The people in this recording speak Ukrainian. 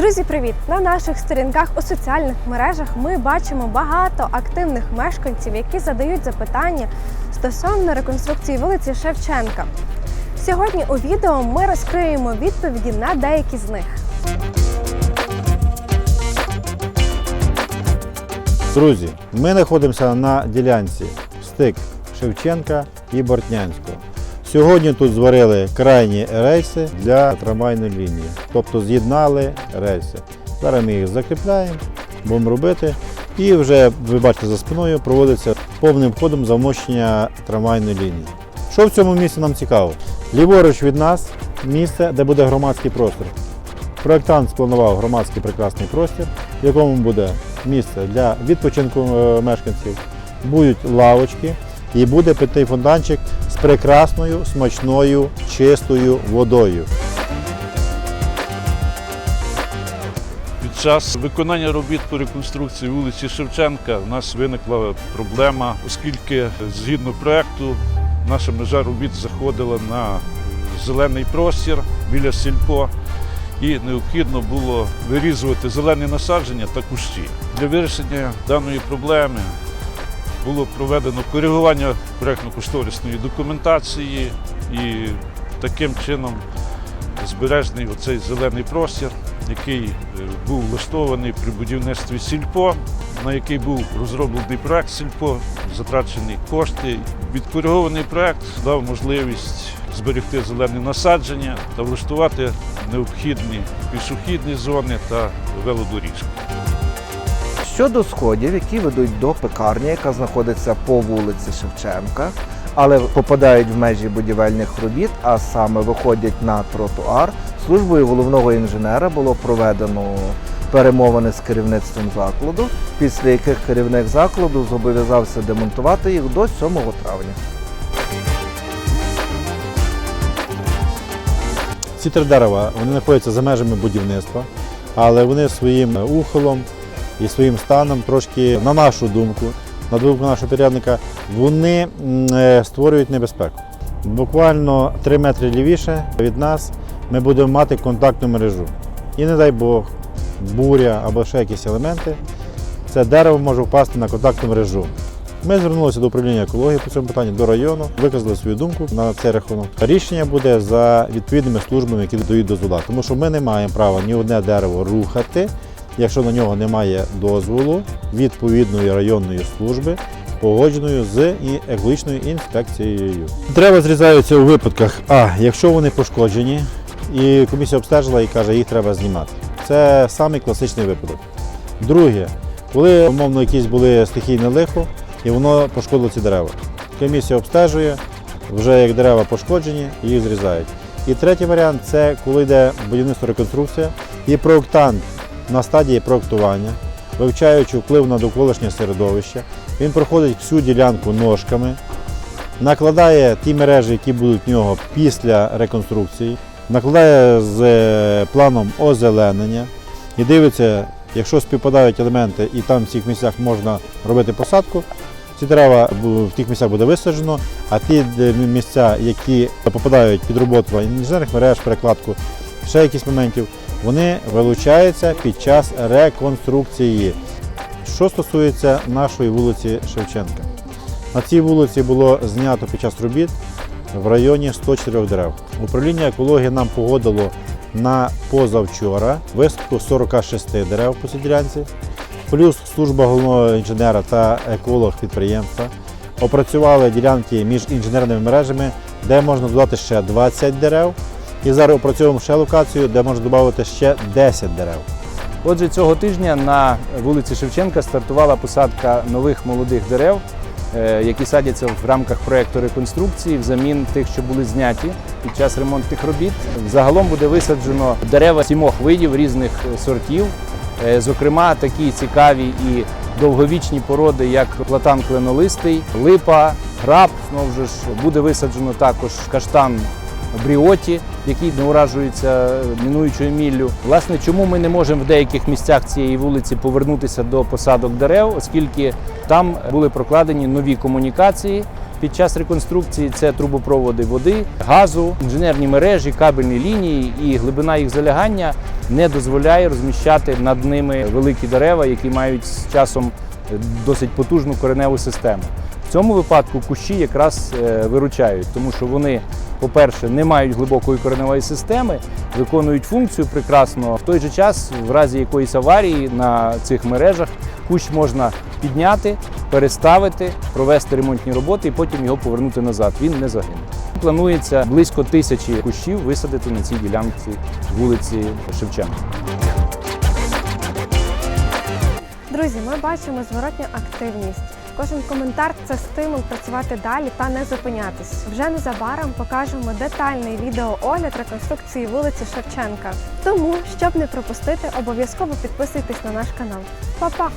Друзі, привіт! На наших сторінках у соціальних мережах ми бачимо багато активних мешканців, які задають запитання стосовно реконструкції вулиці Шевченка. Сьогодні у відео ми розкриємо відповіді на деякі з них. Друзі, ми знаходимося на ділянці стик Шевченка і Бортнянського. Сьогодні тут зварили крайні рейси для трамвайної лінії, тобто з'єднали рейси. Зараз ми їх закріпляємо, будемо робити. І вже ви бачите за спиною проводиться повним ходом замощення трамвайної лінії. Що в цьому місці нам цікаво? Ліворуч від нас місце, де буде громадський простір. Проєктант спланував громадський прекрасний простір, в якому буде місце для відпочинку е, мешканців, будуть лавочки і буде питний фонтанчик з прекрасною, смачною, чистою водою. Під час виконання робіт по реконструкції вулиці Шевченка у нас виникла проблема, оскільки згідно проекту наша межа робіт заходила на зелений простір біля сільпо. І необхідно було вирізувати зелені насадження та кущі. Для вирішення даної проблеми було проведено коригування проєктно-кошторисної документації і таким чином збережений оцей зелений простір, який е, був влаштований при будівництві сільпо, на який був розроблений проект сільпо, затрачені кошти. Відкоригований проект дав можливість зберегти зелені насадження та влаштувати необхідні пішохідні зони та велодоріжки. Щодо сходів, які ведуть до пекарні, яка знаходиться по вулиці Шевченка, але попадають в межі будівельних робіт, а саме виходять на тротуар, службою головного інженера було проведено перемовини з керівництвом закладу, після яких керівник закладу зобов'язався демонтувати їх до 7 травня. Ці три дерева вони знаходяться за межами будівництва, але вони своїм ухолом і своїм станом трошки, на нашу думку, на думку нашого підрядника, вони е, створюють небезпеку. Буквально 3 метри лівіше від нас ми будемо мати контактну мережу. І не дай Бог, буря або ще якісь елементи, це дерево може впасти на контактну мережу. Ми звернулися до управління екології по цьому питанню до району, виказали свою думку на цей рахунок. Рішення буде за відповідними службами, які дають дозвола, тому що ми не маємо права ні одне дерево рухати, якщо на нього немає дозволу відповідної районної служби, погодженою з екологічною інспекцією. Дерева зрізаються у випадках, а якщо вони пошкоджені, і комісія обстежила і каже, їх треба знімати. Це самий класичний випадок. Друге, коли умовно якісь були стихійне лихо, і воно пошкодило ці дерева. Комісія обстежує, вже як дерева пошкоджені, їх зрізають. І третій варіант це коли йде будівництво реконструкція, і проєктант на стадії проєктування, вивчаючи вплив на довколишнє середовище, він проходить всю ділянку ножками, накладає ті мережі, які будуть в нього після реконструкції, накладає з е, планом озеленення і дивиться, якщо співпадають елементи і там в цих місцях можна робити посадку, ці дерева в тих місцях буде висаджено, а ті місця, які попадають під роботу інженерних мереж, перекладку, ще якісь моментів, вони вилучаються під час реконструкції. Що стосується нашої вулиці Шевченка, на цій вулиці було знято під час робіт в районі 104 дерев. Управління екології нам погодило на позавчора висадку 46 дерев по цій ділянці, плюс служба головного інженера та еколог підприємства опрацювали ділянки між інженерними мережами, де можна додати ще 20 дерев. І зараз опрацьовуємо ще локацію, де можна додати ще 10 дерев. Отже, цього тижня на вулиці Шевченка стартувала посадка нових молодих дерев, е, які садяться в рамках проєкту реконструкції взамін тих, що були зняті під час ремонтних робіт. Загалом буде висаджено дерева сімох видів різних сортів, Е, зокрема такі цікаві і довговічні породи, як платан кленолистий, липа, граб. Знову ж буде висаджено також каштан бріоті, який не уражується е, мінуючою міллю. Власне, чому ми не можемо в деяких місцях цієї вулиці повернутися до посадок дерев, оскільки там були прокладені нові комунікації. Під час реконструкції це трубопроводи води, газу, інженерні мережі, кабельні лінії і глибина їх залягання не дозволяє розміщати над ними великі дерева, які мають з часом е, досить потужну кореневу систему. Цьому випадку кущі якраз е, виручають, тому що вони, по-перше, не мають глибокої кореневої системи, виконують функцію прекрасно. В той же час, в разі якоїсь аварії на цих мережах, кущ можна підняти, переставити, провести ремонтні роботи і потім його повернути назад. Він не загине. Планується близько тисячі кущів висадити на цій ділянці вулиці Шевченка. Друзі, ми бачимо зворотню активність. Кожен коментар це стимул працювати далі та не зупинятись. Вже незабаром покажемо детальний відеоогляд реконструкції вулиці Шевченка. Тому, щоб не пропустити, обов'язково підписуйтесь на наш канал. Па-па!